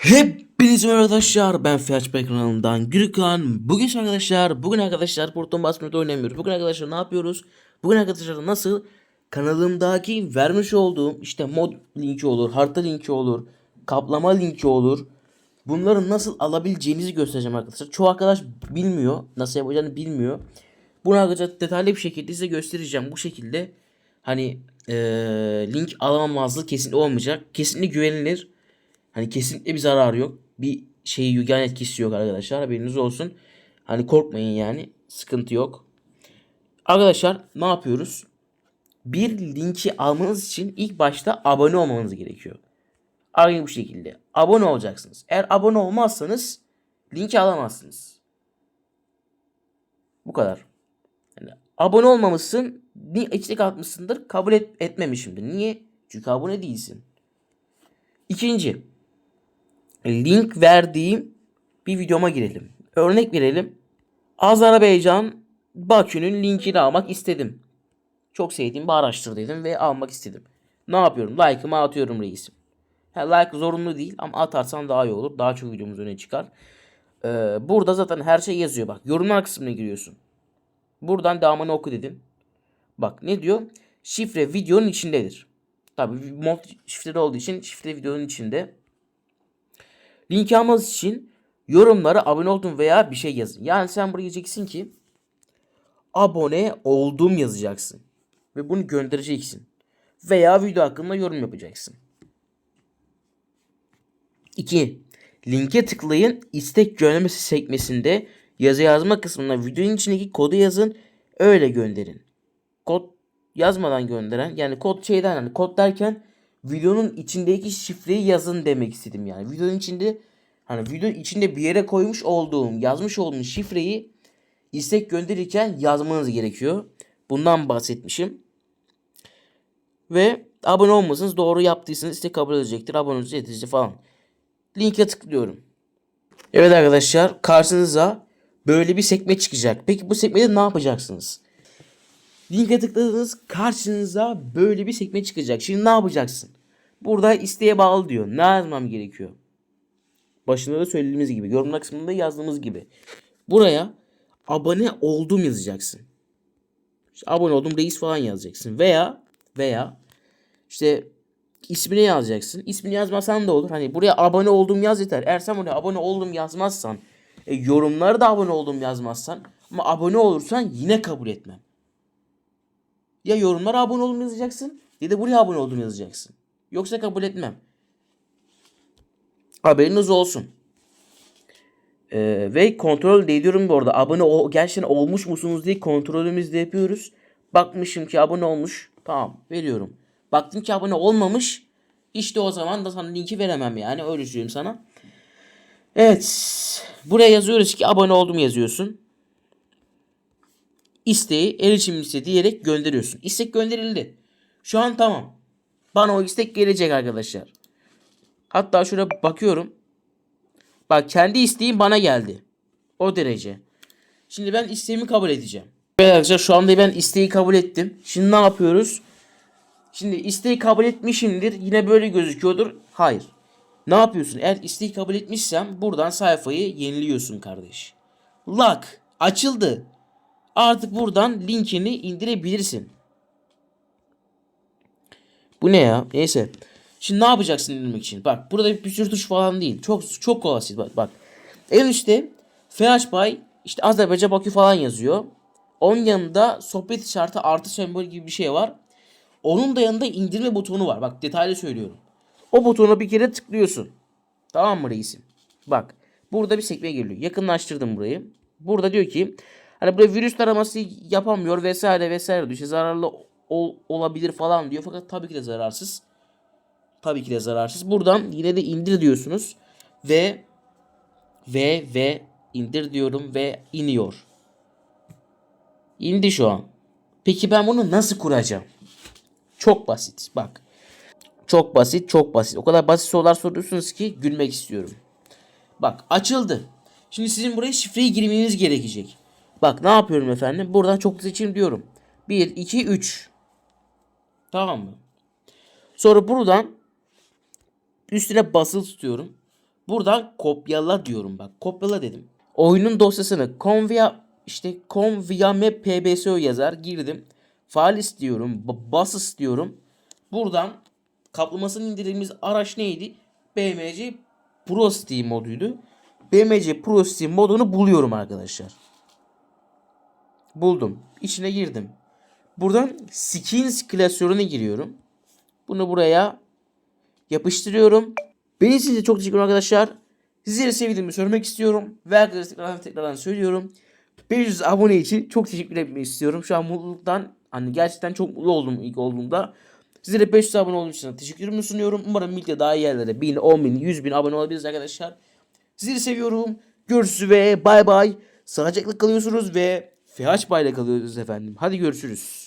Hepinize merhaba arkadaşlar ben Fiyaç Bey kanalından Gürkan. Bugün arkadaşlar bugün arkadaşlar Porton basmada oynamıyoruz. Bugün arkadaşlar ne yapıyoruz? Bugün arkadaşlar nasıl? Kanalımdaki vermiş olduğum işte mod linki olur harita linki olur Kaplama linki olur. Bunları nasıl alabileceğinizi göstereceğim arkadaşlar. Çoğu arkadaş bilmiyor nasıl yapacağını bilmiyor. Bunu arkadaşlar detaylı bir şekilde size göstereceğim. Bu şekilde Hani eee, link alamamazlığı kesin olmayacak. Kesinlikle güvenilir Hani kesinlikle bir zararı yok. Bir şeyi yan etkisi yok arkadaşlar. Haberiniz olsun. Hani korkmayın yani. Sıkıntı yok. Arkadaşlar ne yapıyoruz? Bir linki almanız için ilk başta abone olmanız gerekiyor. Aynı bu şekilde. Abone olacaksınız. Eğer abone olmazsanız linki alamazsınız. Bu kadar. Yani abone olmamışsın. İçlik atmışsındır. Kabul et, etmemişimdir. Niye? Çünkü abone değilsin. İkinci link verdiğim bir videoma girelim. Örnek verelim. Azerbaycan Bakü'nün linkini almak istedim. Çok sevdiğim bir araçtır dedim ve almak istedim. Ne yapıyorum? Like'ımı atıyorum reisim. Ha, like zorunlu değil ama atarsan daha iyi olur. Daha çok videomuz öne çıkar. Ee, burada zaten her şey yazıyor. Bak yorumlar kısmına giriyorsun. Buradan devamını oku dedim. Bak ne diyor? Şifre videonun içindedir. Tabii mod şifreli olduğu için şifre videonun içinde. Linki almanız için yorumlara abone oldum veya bir şey yazın. Yani sen buraya diyeceksin ki abone oldum yazacaksın. Ve bunu göndereceksin. Veya video hakkında yorum yapacaksın. 2. Linke tıklayın. istek göndermesi sekmesinde yazı yazma kısmına videonun içindeki kodu yazın. Öyle gönderin. Kod yazmadan gönderen yani kod şeyden hani kod derken videonun içindeki şifreyi yazın demek istedim yani. Videonun içinde hani videonun içinde bir yere koymuş olduğum, yazmış olduğum şifreyi istek gönderirken yazmanız gerekiyor. Bundan bahsetmişim. Ve abone olmasanız doğru yaptıysanız istek kabul edecektir. Abone edici falan. Linke tıklıyorum. Evet arkadaşlar karşınıza böyle bir sekme çıkacak. Peki bu sekmede ne yapacaksınız? Linke tıkladığınız karşınıza böyle bir sekme çıkacak. Şimdi ne yapacaksın? Burada isteğe bağlı diyor. Ne yazmam gerekiyor? Başında da söylediğimiz gibi. Yorumlar kısmında yazdığımız gibi. Buraya abone oldum yazacaksın. İşte abone oldum reis falan yazacaksın. Veya veya işte ismini yazacaksın. İsmini yazmasan da olur. Hani buraya abone oldum yaz yeter. Eğer sen buraya abone oldum yazmazsan e, yorumları da abone oldum yazmazsan ama abone olursan yine kabul etmem. Ya yorumlara abone oldum yazacaksın ya da buraya abone oldum yazacaksın. Yoksa kabul etmem. Haberiniz olsun. Ee, ve kontrol de ediyorum bu arada. Abone ol, gerçekten olmuş musunuz diye kontrolümüzü de yapıyoruz. Bakmışım ki abone olmuş. Tamam veriyorum. Baktım ki abone olmamış. İşte o zaman da sana linki veremem yani. Öyle söyleyeyim sana. Evet. Buraya yazıyoruz ki abone oldum yazıyorsun. İsteği erişim liste diyerek gönderiyorsun. İstek gönderildi. Şu an tamam. Bana o istek gelecek arkadaşlar. Hatta şuraya bakıyorum. Bak kendi isteğim bana geldi. O derece. Şimdi ben isteğimi kabul edeceğim. Evet arkadaşlar şu anda ben isteği kabul ettim. Şimdi ne yapıyoruz? Şimdi isteği kabul etmişimdir. Yine böyle gözüküyordur. Hayır. Ne yapıyorsun? Eğer isteği kabul etmişsem buradan sayfayı yeniliyorsun kardeş. Lock açıldı. Artık buradan linkini indirebilirsin. Bu ne ya? Neyse. Şimdi ne yapacaksın indirmek için? Bak burada bir sürü tuş falan değil. Çok çok kolay. Bak, bak. En üstte FHBay işte Azerbaycan Bakü falan yazıyor. Onun yanında sohbet işareti artı sembol gibi bir şey var. Onun da yanında indirme butonu var. Bak detaylı söylüyorum. O butona bir kere tıklıyorsun. Tamam mı reisim? Bak. Burada bir sekme geliyor. Yakınlaştırdım burayı. Burada diyor ki hani burada virüs taraması yapamıyor vesaire vesaire diyor. İşte zararlı ol, olabilir falan diyor. Fakat tabii ki de zararsız. Tabii ki de zararsız. Buradan yine de indir diyorsunuz. Ve ve ve indir diyorum ve iniyor. İndi şu an. Peki ben bunu nasıl kuracağım? Çok basit. Bak. Çok basit, çok basit. O kadar basit sorular soruyorsunuz ki gülmek istiyorum. Bak açıldı. Şimdi sizin buraya şifreyi girmeniz gerekecek. Bak ne yapıyorum efendim? Buradan çok seçeyim diyorum. 1, 2, 3. Tamam mı? Sonra buradan üstüne basılı tutuyorum. Buradan kopyala diyorum bak. Kopyala dedim. Oyunun dosyasını convia işte conviame pbso yazar. Girdim. Fail istiyorum. ba- Bas istiyorum. Buradan kaplamasını indirdiğimiz araç neydi? BMC Pro Steam moduydu. BMC Pro Steam modunu buluyorum arkadaşlar. Buldum. İçine girdim. Buradan skins klasörüne giriyorum. Bunu buraya yapıştırıyorum. Beni size çok teşekkür arkadaşlar. Sizleri sevdiğimi söylemek istiyorum. Ve arkadaşlar tekrardan, tekrardan söylüyorum. 500 abone için çok teşekkür etmek istiyorum. Şu an mutluluktan hani gerçekten çok mutlu oldum ilk olduğumda. Sizlere 500 abone olduğum için teşekkürümü sunuyorum. Umarım birlikte daha iyi yerlere 1000, 10 bin, 100 bin abone olabiliriz arkadaşlar. Sizleri seviyorum. Görüşürüz ve bay bay. Sağlıcakla kalıyorsunuz ve FH ile kalıyoruz efendim. Hadi görüşürüz.